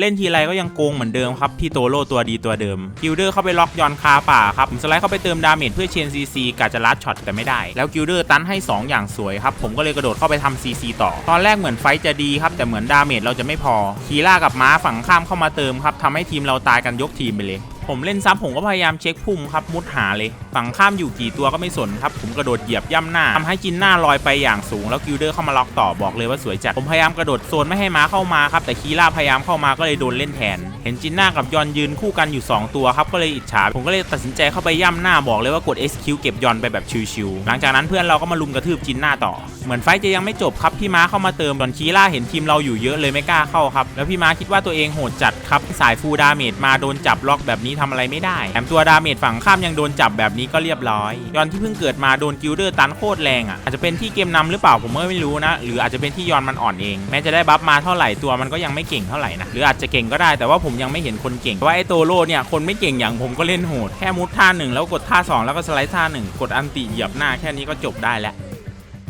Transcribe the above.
เล่นทีไรก็ยังโกงเหมือนเดิมครับพี่โตโร่ตัวดีตัวเดิมกิลเดอร์เข้าไปล็อกยอนคาป่าครับผมสไลด์เข้าไปเติมดาเมจเพื่อเชนซีซีกะจะลัดช็อตแต่ไม่ได้ แล้วกิลเดอร์ตันให้ 2 อย่างสวยครับผมก็เลยกระโดดเข้าไปทำซีซีต่อ ตอนแรกเหมือนไฟจะดีครับแต่เหมือนดาเมจเราจะไม่พอคีล่ากับม้าฝั่งข้ามเข้ามาเติมครับทำให้ทีมเราตายกันยกทีมไปเลย ผมเล่นซับผมก็พยายามเช็คพุ่มครับมุดหาเลย ฝั่งข้ามอยู่กี่ตัวก็ไม่สนครับ ผมกระโดดเหยียบย่ำหน้าทำให้จินหน้าลอยไปอย่างสูงแล้วกิลเดอร์เข้ามาล็อกต่อบอกเลยว่าสวยจัด ผมพยายามกระโดดโซนไม่ให้ม้าเข้ามาครับแต่คีล่าพยายามเข้ามาก็เลยโดนเล่นแทน เห็นจินหน้ากับยอนยืนคู่กันอยู่ 2 ตัวครับก็เลยอิจฉาผมก็เลยตัดสินใจเข้าไปย่ำหน้าบอกเลยว่ากด SQ เก็บยอนไปแบบชิวๆหลังจากนั้นเพื่อนเราก็มาลุมกระทืบจินหน้าต่อ เหมือนไฟจะยังไม่จบครับพี่ม้าเข้ามาเติมตอนคีล่าเห็นทีมเราอยู่เยอะเลยไม่กล้าเข้าครับแล้วพี่ม้าคิดว่าตัวเองโหดจัดครับสายฟูดาเมจมาโดนจับล็อกแบบนี้ทำอะไรไม่ได้แถมตัวดาเมจฝั่งข้ามยังโดนจับแบบนี้ก็เรียบร้อยยอนที่เพิ่งเกิดมาโดนกิลเดอร์ตันโคตรแรงอะอาจจะเป็นที่เกมนำหรือเปล่าผมไม่รู้นะ หรืออาจจะเป็นที่ยอนมันอ่อนเอง แม้จะได้บัฟมาเท่าไหร่ตัวมันก็ยังไม่เก่งเท่าไหร่นะหรืออาจจะเก่งก็ได้แต่ว่าผมยังไม่เห็นคนเก่งว่าไอโตโร่เนี่ยคนไม่เก่งอย่างผมก็เล่นโหดแค่มุดท่าหนึ่งแล้วกดท่าสองแล้วก็สไลด์ท่าหนึ่งกดอันติเหยียบหน้าแค่นี้ก็จบได้แล้ว